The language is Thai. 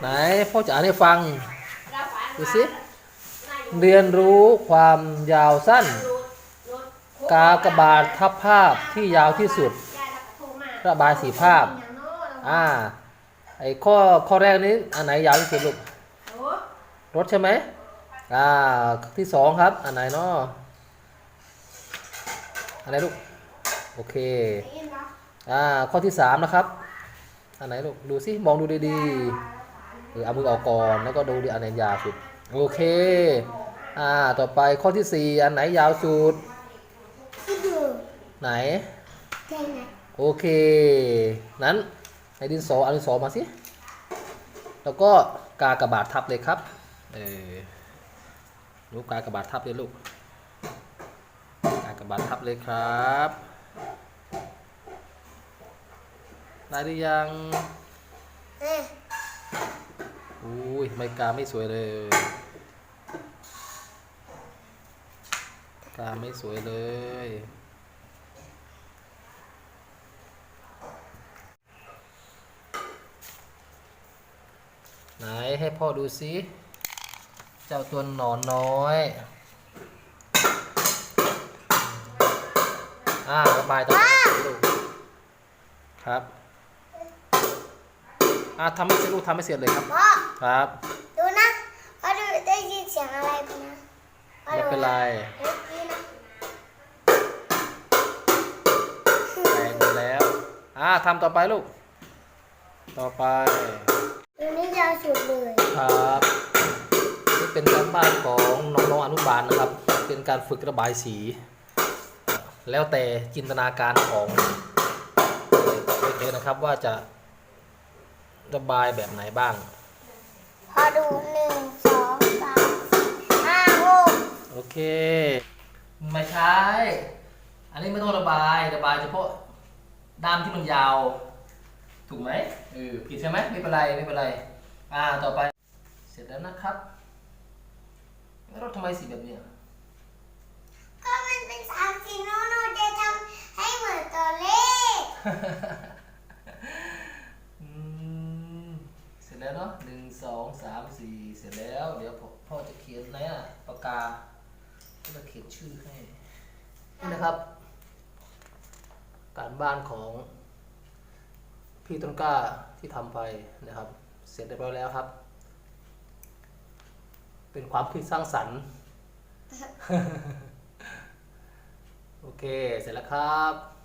ไหนพ่อจะอ่านให้ฟังดูสิเรียนรู้ความยาวสั้น กากบาททับภาพที่ยาวที่สุด ระบายสีภาพ อ่าไอ้ข้อข้อแรกนี้อันไหนยาวที่สุดลูกรถใช่ไหมอ่าที่สองครับอันไหนเนาะอันไหนลูกโอเคอ่าข้อที่สามนะครับ อันไหนลูกดูสิมองดูดีๆ เออเอามือออกก่อนแล้วก็ดูดิอันไหนยาวสุดโอเค อ่า ต่อไปข้อที่สี่อันไหนยาวสุด ไหน โอเค นั้นในดินสอเอาดินสอมาสิ แล้วก็กากระบาททับเลยครับ เออลูกกากระบาททับเลยลูก กากระบาททับเลยครับ ได้หรือยัง อุ้ยไม่กาไม่สวยเลยกาไม่สวยเลยไหนให้พ่อดูสิเจ้าตัวหนอนน้อย อ่าระบายตัวลูกครับ อ่าทำให้เสร็จลูกทำให้เสร็จเลยครับ พ่อครับ ดูนะพ่อดูได้ยินเสียงอะไรไหมนะพ่อไม่ดูเป็นไร เมื่อกี้นะแตกหมดแล้ว อ่าทำต่อไปลูก ต่อไป ดูนี่ยาวสุดเลยครับนี่เป็นการบ้านของน้องๆอนุบาลนะครับ เป็นการฝึกระบายสี แล้วแต่จินตนาการของเด็กๆนะครับว่าจะ ระบายแบบไหนบ้าง พอดูหนึ่งสองสามสี่ห้าหกโอเค ไม่ใช่ อันนี้ไม่ต้องระบาย ระบายเฉพาะด้ามที่มันยาว ถูกไหมเออผิดใช่ไหมไม่เป็นไรไม่เป็นไร อ่า ต่อไป เสร็จแล้วนะครับแล้วเราทำไมสีแบบเนี้ยก็มันเป็นสามสีโนโนจะทำให้เหมือนตัวเลข อืมเสร็จ แล้วเนาะหนึ่งสองสามสี่เสร็จแล้ว เดี๋ยวพ่อพ่อจะเขียนไหนอะปากกาก็จะเขียนชื่อให้นี่นะครับ การบ้านของพี่ต้นกล้าที่ทำไปนะครับ เสร็จเรียบร้อยแล้วครับ เป็นความคิดสร้างสรรค์ โอเค เสร็จแล้วครับ